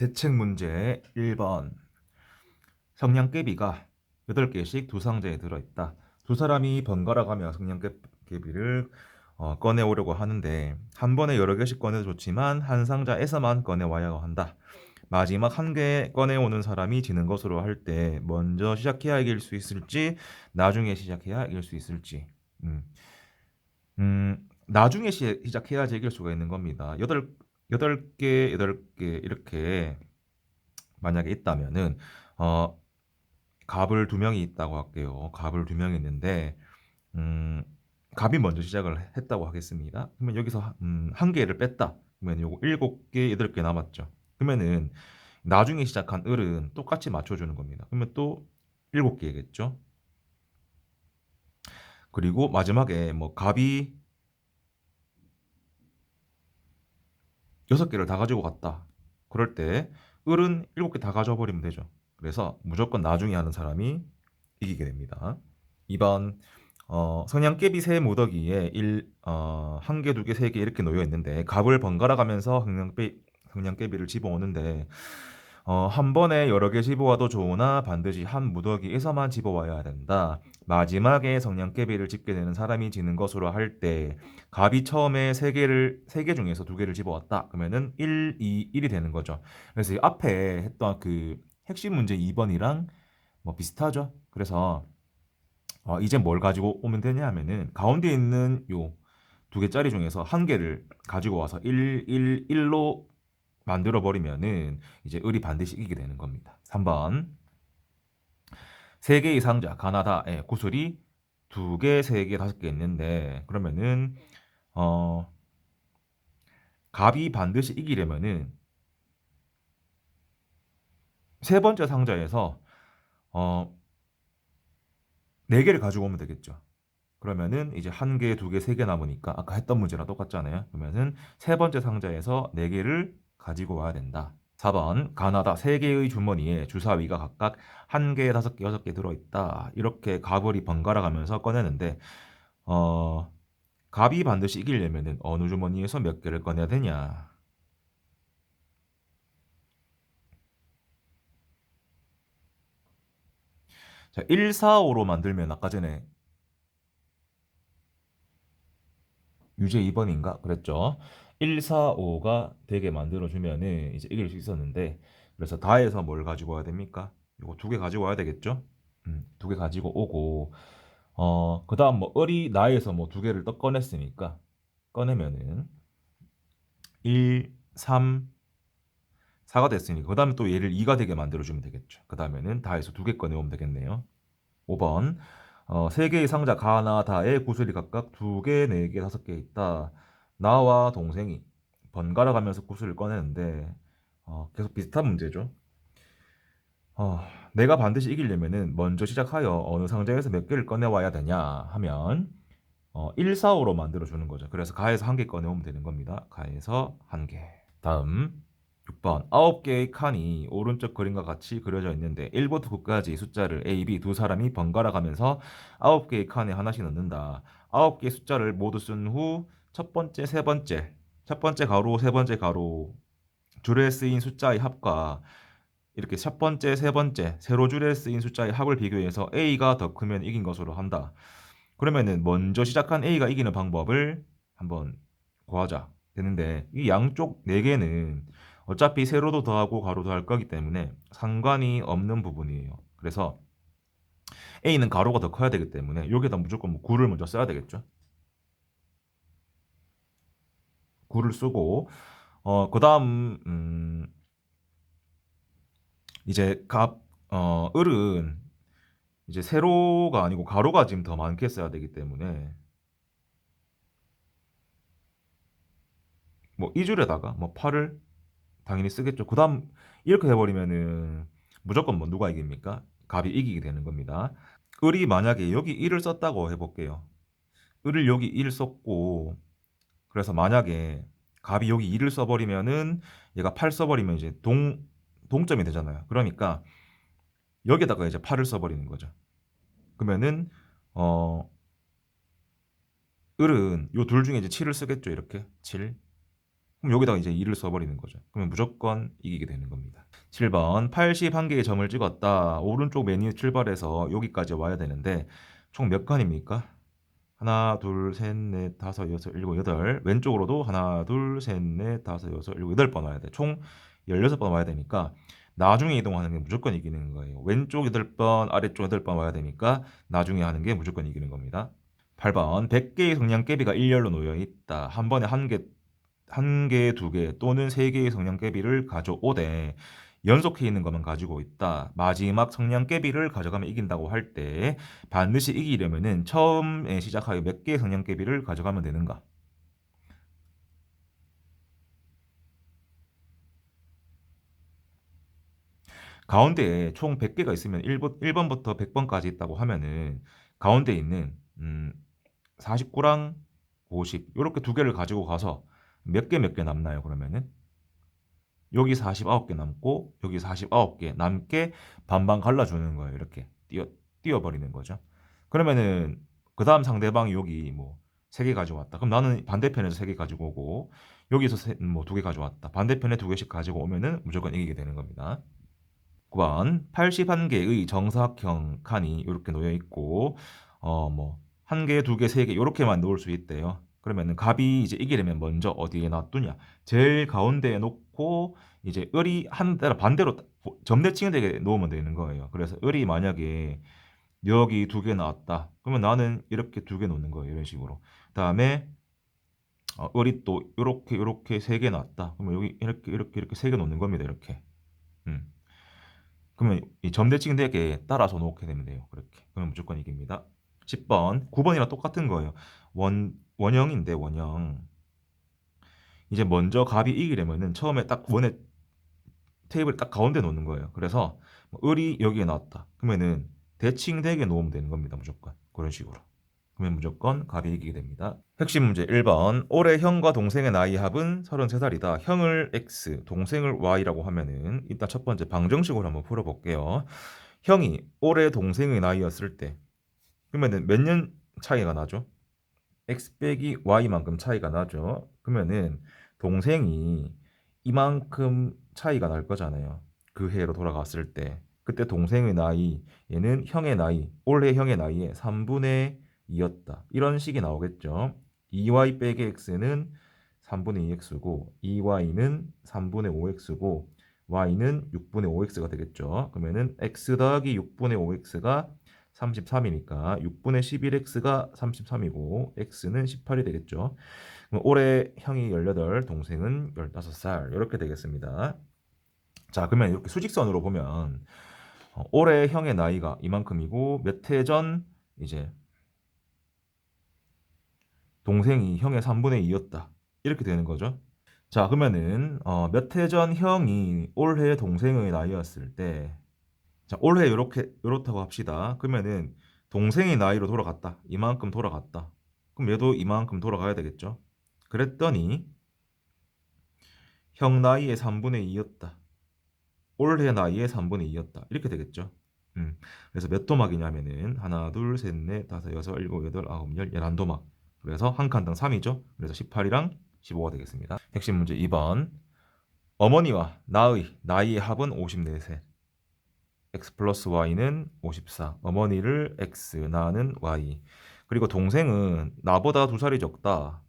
대책 문제 1번 성냥개비가 8개씩 두 상자에 들어있다. 두 사람이 번갈아 가며 성냥개비를 어, 꺼내오려고 하는데 한 번에 여러 개씩 꺼내도 좋지만 한 상자에서만 꺼내와야 한다. 마지막 한 개 꺼내오는 사람이 지는 것으로 할 때 먼저 시작해야 이길 수 있을지 나중에 시작해야 이길 수 있을지 음, 음 나중에 시, 시작해야지 이길 수가 있는 겁니다. 여덟 여덟 개 여덟 개 이렇게 만약에 있다면은 어 갑을 두 명이 있다고 할게요. 갑을 두 명이 있는데 음 갑이 먼저 시작을 했다고 하겠습니다. 그러면 여기서 음, 한 개를 뺐다. 그러면 요거 일곱 개, 여덟 개 남았죠. 그러면은 나중에 시작한 을은 똑같이 맞춰주는 겁니다. 그러면 또 일곱 개겠죠. 그리고 마지막에 뭐 갑이 여섯 개를 다 가지고 갔다. 그럴 때 을은 일곱 개 다 가져와 버리면 되죠. 그래서 무조건 나중에 하는 사람이 이기게 됩니다. 2번 어, 성냥개비 세 무더기에 1, 어, 한 개, 두 개, 세 개 이렇게 놓여 있는데 갑을 번갈아 가면서 성냥개, 성냥개비를 집어오는데 어, 한 번에 여러 개 집어와도 좋으나 반드시 한 무더기에서만 집어와야 된다. 마지막에 성냥개비를 집게 되는 사람이 지는 것으로 할 때 갑이 처음에 세 개를 세 개 중에서 두 개를 집어왔다. 그러면은 1, 2, 1이 되는 거죠. 그래서 이 앞에 했던 그 핵심 문제 2번이랑 뭐 비슷하죠. 그래서 어, 이제 뭘 가지고 오면 되냐 하면은 가운데 있는 요 두 개짜리 중에서 한 개를 가지고 와서 1, 1, 1로 만들어 버리면은 이제 을이 반드시 이기게 되는 겁니다. 3번 세 개의 상자 가나다에 구슬이 두 개, 세 개, 다섯 개 있는데 그러면은 어 갑이 반드시 이기려면은 세 번째 상자에서 어, 네 개를 가지고 오면 되겠죠. 그러면은 이제 한 개, 두 개, 세 개 남으니까 아까 했던 문제랑 똑같잖아요. 그러면은 세 번째 상자에서 네 개를 가지고 와야 된다. 4번 가나다 세 개의 주머니에 주사위가 각각 한 개, 다섯 개, 여섯 개 들어있다. 이렇게 갑을이 번갈아 가면서 꺼내는데 어, 갑이 반드시 이기려면은 어느 주머니에서 몇 개를 꺼내야 되냐? 자, 1, 4, 5로 만들면 아까 전에 유제 2번인가 그랬죠. 1, 4, 5가 되게 만들어주면은 이제 이길 수 있었는데 그래서 다해서 뭘 가지고 와야 됩니까? 이거 두 개 가지고 와야 되겠죠? 음, 두 개 가지고 오고 어, 그 다음 뭐 을이 나에서 뭐 두 개를 또 꺼냈으니까 꺼내면은 1, 3, 4가 됐으니 그 다음에 또 얘를 2가 되게 만들어주면 되겠죠. 그 다음에는 다에서 두 개 꺼내오면 되겠네요. 5번 어, 3개의 상자 가나 다에 구슬이 각각 2개, 4개, 5개 있다. 나와 동생이 번갈아 가면서 구슬을 꺼내는데 어, 계속 비슷한 문제죠. 어, 내가 반드시 이기려면은 먼저 시작하여 어느 상자에서 몇 개를 꺼내와야 되냐 하면 어, 1, 4, 5로 만들어 주는 거죠. 그래서 가에서 한 개 꺼내오면 되는 겁니다. 가에서 한 개. 다음 6번 9개의 칸이 오른쪽 그림과 같이 그려져 있는데 1부터 9까지 숫자를 A, B 두 사람이 번갈아 가면서 9개의 칸에 하나씩 넣는다. 9개의 숫자를 모두 쓴 후 첫 번째, 세 번째, 첫 번째 가로, 세 번째 가로 줄에 쓰인 숫자의 합과 이렇게 첫 번째, 세 번째 세로 줄에 쓰인 숫자의 합을 비교해서 A가 더 크면 이긴 것으로 한다. 그러면은 먼저 시작한 A가 이기는 방법을 한번 구하자 되는데 이 양쪽 네 개는 어차피 세로도 더하고 가로도 할 거기 때문에 상관이 없는 부분이에요. 그래서 A는 가로가 더 커야 되기 때문에 여기다 무조건 뭐 9를 먼저 써야 되겠죠. 9를 쓰고 어 그 다음 음 이제 갑 어 을은 이제 세로가 아니고 가로가 지금 더 많게 써야 되기 때문에 뭐 이 줄에다가 뭐 8을 당연히 쓰겠죠. 그 다음 이렇게 해버리면은 무조건 뭐 누가 이깁니까? 갑이 이기게 되는 겁니다. 을이 만약에 여기 1을 썼다고 해볼게요. 을을 여기 1 썼고 그래서 만약에 갑이 여기 2를 써버리면은 얘가 8 써버리면 이제 동 동점이 되잖아요. 그러니까 여기다가 이제 8을 써버리는 거죠. 그러면은 어 을은 요 둘 중에 이제 7을 쓰겠죠. 이렇게 7 그럼 여기다가 이제 2를 써버리는 거죠. 그러면 무조건 이기게 되는 겁니다. 7번 81개의 점을 찍었다. 오른쪽 메뉴 출발해서 여기까지 와야 되는데 총 몇 칸입니까? 하나, 둘, 셋, 넷, 다섯, 여섯, 일곱, 여덟. 왼쪽으로도 하나, 둘, 셋, 넷, 다섯, 여섯, 일곱, 여덟 번 와야 돼. 총 16번 와야 되니까 나중에 이동하는 게 무조건 이기는 거예요. 왼쪽 8번, 아래쪽 8번 와야 되니까 나중에 하는 게 무조건 이기는 겁니다. 8번 100개의 성냥개비가 일렬로 놓여 있다. 한 번에 한 개, 한 개, 두 개 또는 세 개의 성냥개비를 가져오되 연속해 있는 것만 가지고 있다. 마지막 성냥개비를 가져가면 이긴다고 할 때 반드시 이기려면은 처음에 시작하여 몇 개의 성냥개비를 가져가면 되는가? 가운데에 총 100개가 있으면 1번, 1번부터 100번까지 있다고 하면은 가운데 있는 음, 49랑 50 이렇게 두 개를 가지고 가서 몇개 몇 개 남나요 그러면은? 여기 49개 남고 여기 49개 남게 반반 갈라주는 거예요 이렇게. 띄어 띄어버리는 거죠. 그러면은 그 다음 상대방이 여기 뭐 세 개 가져왔다. 그럼 나는 반대편에서 세 개 가지고 오고 여기서 뭐 두 개 가져왔다. 반대편에 두 개씩 가지고 오면은 무조건 이기게 되는 겁니다. 9번. 81개의 정사각형 칸이 이렇게 놓여 있고 어 뭐 한 개, 두 개, 세 개 이렇게만 놓을 수 있대요. 그러면은 갑이 이제 이기려면 먼저 어디에 놔두냐? 제일 가운데에 놓고 이제 을이 한 대로 반대로 점대칭은 되게 놓으면 되는 거예요. 그래서 을이 만약에 여기 두 개 나왔다. 그러면 나는 이렇게 두 개 놓는 거예요. 이런 식으로. 그다음에 어, 을이 또 이렇게 이렇게 세 개 나왔다. 그러면 여기 이렇게 이렇게 이렇게 세 개 놓는 겁니다. 이렇게. 음. 그러면 이 점대칭 대에 따라서 놓게 되면 돼요. 그렇게. 그러면 무조건 이깁니다. 10번, 9번이랑 똑같은 거예요. 원, 원형인데 원형. 이제 먼저 갑이 이기려면은 처음에 딱 원에 테이블 딱 가운데 놓는 거예요. 그래서 뭐 을이 여기에 나왔다. 그러면은 대칭 대에 놓으면 되는 겁니다. 무조건. 그런 식으로. 그러면 무조건 갑이 이기게 됩니다. 핵심 문제 1번. 올해 형과 동생의 나이 합은 33살이다. 형을 X, 동생을 Y라고 하면은 일단 첫 번째 방정식으로 한번 풀어볼게요. 형이 올해 동생의 나이였을 때 그러면은 몇 년 차이가 나죠? X 빼기 y만큼 차이가 나죠. 그러면은 동생이 이만큼 차이가 날 거잖아요. 그 해로 돌아갔을 때. 그때 동생의 나이, 얘는 형의 나이, 올해 형의 나이에 3분의 2였다. 이런 식이 나오겠죠. 2y 빼기 x는 3분의 2x고 2y는 3분의 5x고 y는 6분의 5x가 되겠죠. 그러면은 x 더하기 6분의 5x가 33이니까 6분의 11x가 33이고 x는 18이 되겠죠. 올해 형이 18, 동생은 15살 이렇게 되겠습니다. 자 그러면 이렇게 수직선으로 보면 어, 올해 형의 나이가 이만큼이고 몇 해 전 이제 동생이 형의 3분의 2였다 이렇게 되는 거죠. 자 그러면은 어, 몇 해 전 형이 올해 동생의 나이였을 때 자, 올해 이렇게 이렇다고 합시다. 그러면은 동생의 나이로 돌아갔다. 이만큼 돌아갔다. 그럼 얘도 이만큼 돌아가야 되겠죠. 그랬더니 형 나이의 3분의 2였다. 올해 나이의 3분의 2였다. 이렇게 되겠죠. 음. 그래서 몇 도막이냐면은 하나, 둘, 셋, 넷, 다섯, 여섯, 일곱, 여덟, 아홉, 열, 열한 도막. 그래서 한 칸당 3이죠. 그래서 18이랑 15가 되겠습니다. 핵심 문제 2번. 어머니와 나의 나이의 합은 54세. X 플러스 y는 54. 어머니를 x, 나는 y. 그리고 동생은 나보다 두 살이 적다.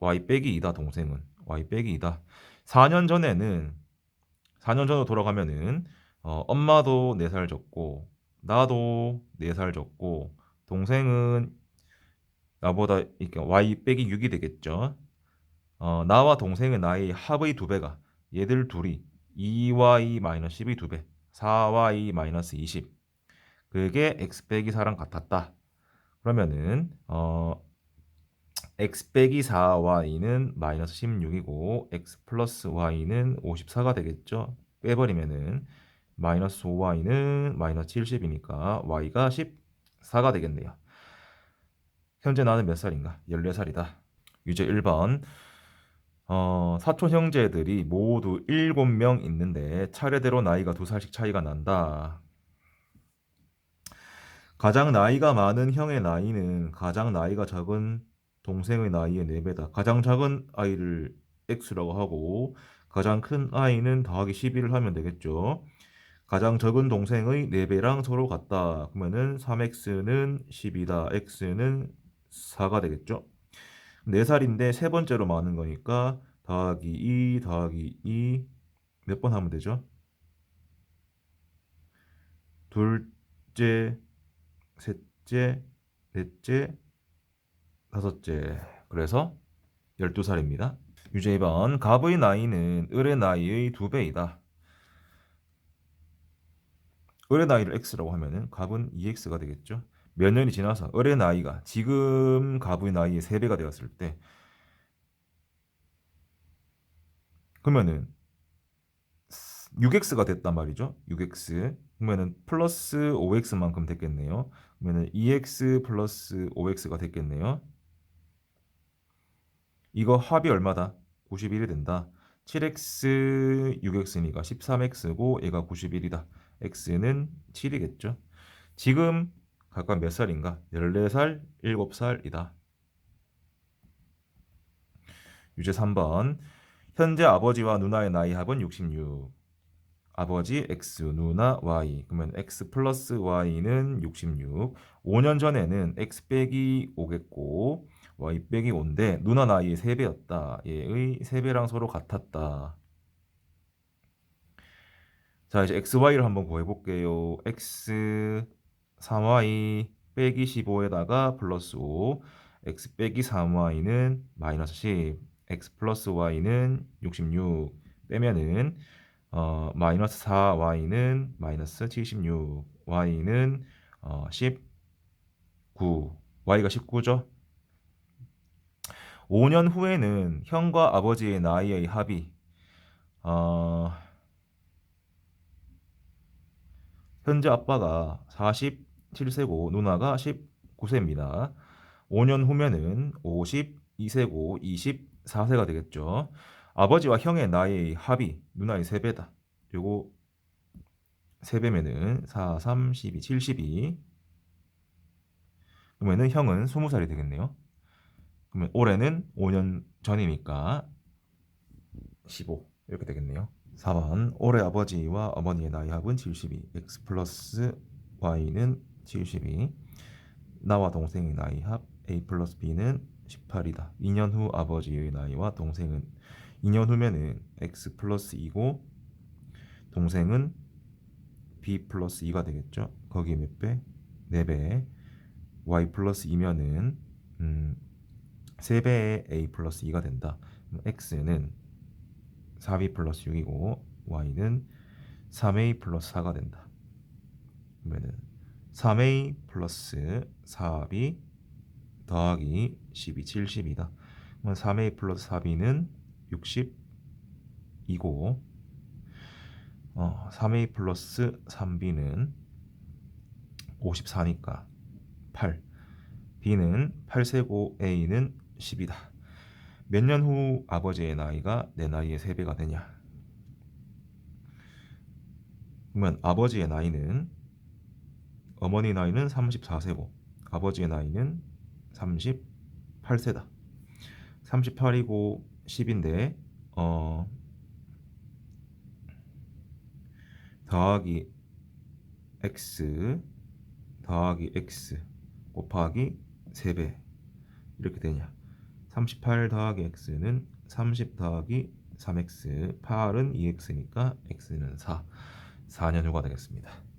y 빼기 2다 동생은. y 빼기 2다. 4년 전에는 4년 전으로 돌아가면은 어, 엄마도 4살 적고 나도 4살 적고 동생은 나보다 이렇게 y 빼기 6이 되겠죠. 어, 나와 동생의 나이 합의 두 배가 얘들 둘이 2y 마이너스 12두 배. 4y-20 그게 x 빼기 4랑 같았다. 그러면은 어 x 빼기 4y는 마이너스 16이고 x 플러스 y는 54가 되겠죠. 빼버리면은 마이너스 5y는 마이너스 70이니까 y가 14가 되겠네요. 현재 나는 몇 살인가? 14살이다. 유제 1번 어, 사촌 형제들이 모두 7명 있는데 차례대로 나이가 두 살씩 차이가 난다. 가장 나이가 많은 형의 나이는 가장 나이가 적은 동생의 나이의 4배다. 가장 작은 아이를 x라고 하고 가장 큰 i는 더하기 12를 하면 되겠죠. 가장 적은 동생의 4배랑 서로 같다. 그러면은 3x는 10이다. x는 4가 되겠죠. 4살인데 세 번째로 많은 거니까 더하기 2 더하기 2 몇 번 하면 되죠? 둘째, 셋째, 넷째, 다섯째. 그래서 12살입니다. 유제 2번. 갑의 나이는 을의 나이의 2배이다. 을의 나이를 x라고 하면은 갑은 2x가 되겠죠. 몇 년이 지나서 을의 나이가 지금 갑의 나이의 3배가 되었을 때 그러면은 6x가 됐단 말이죠. 6x. 그러면은 플러스 5x만큼 됐겠네요. 그러면은 2x 플러스 5x가 됐겠네요. 이거 합이 얼마다? 91이 된다. 7x 6x니까 13x고 얘가 91이다. x는 7이겠죠. 지금 각각 몇 살인가? 14살, 7살이다. 유제 3번. 현재 아버지와 누나의 나이 합은 66. 아버지 x, 누나 y. 그러면 x 플러스 y는 66. 5년 전에는 x 빼기 5겠고 y 빼기 5인데 누나 나이의 3배였다. 얘의 3배랑 서로 같았다. 자, 이제 xy를 한번 구해 볼게요. x 3y 빼기 15에다가 플러스 5. x 빼기 3y는 마이너스 10. x 플러스 y는 66. 빼면은 어, 마이너스 4y는 마이너스 76. y는 어, 19. y가 19죠. 5년 후에는 형과 아버지의 나이의 합이 어, 현재 아빠가 47세고 누나가 19세입니다. 5년 후면은 52세고 24세가 되겠죠. 아버지와 형의 나이의 합이 누나의 3배다. 요거 3배면은 4, 3, 12, 72. 그러면은 형은 20살이 되겠네요. 그러면 올해는 5년 전이니까 15 이렇게 되겠네요. 4번 올해 아버지와 어머니의 나이 합은 72 x 플러스 y는 72 나와 동생의 나이 합 a 플러스 b는 18이다. 2년 후 아버지의 나이와 동생은 2년 후면은 x 플러스 2고 동생은 b 플러스 2가 되겠죠. 거기에 몇 배? 4배. y 플러스 2면은 음, 3배의 a 플러스 2가 된다. x는 4b 플러스 6이고 y는 3a 플러스 4가 된다. 그러면은 3a 플러스 4b 더하기 12, 70이다. 그러면 3a 플러스 4b는 62고 어, 3a 플러스 3b는 54니까 8 b는 8세고 a는 10이다. 몇 년 후 아버지의 나이가 내 나이의 3배가 되냐? 그러면 아버지의 나이는 어머니 나이는 34세고 아버지의 나이는 38세다. 38이고 10인데 어 더하기 x 더하기 x 곱하기 3배 이렇게 되냐? 38 더하기 x는 30 더하기 3x 8은 2x니까 x는 4 4년 후가 되겠습니다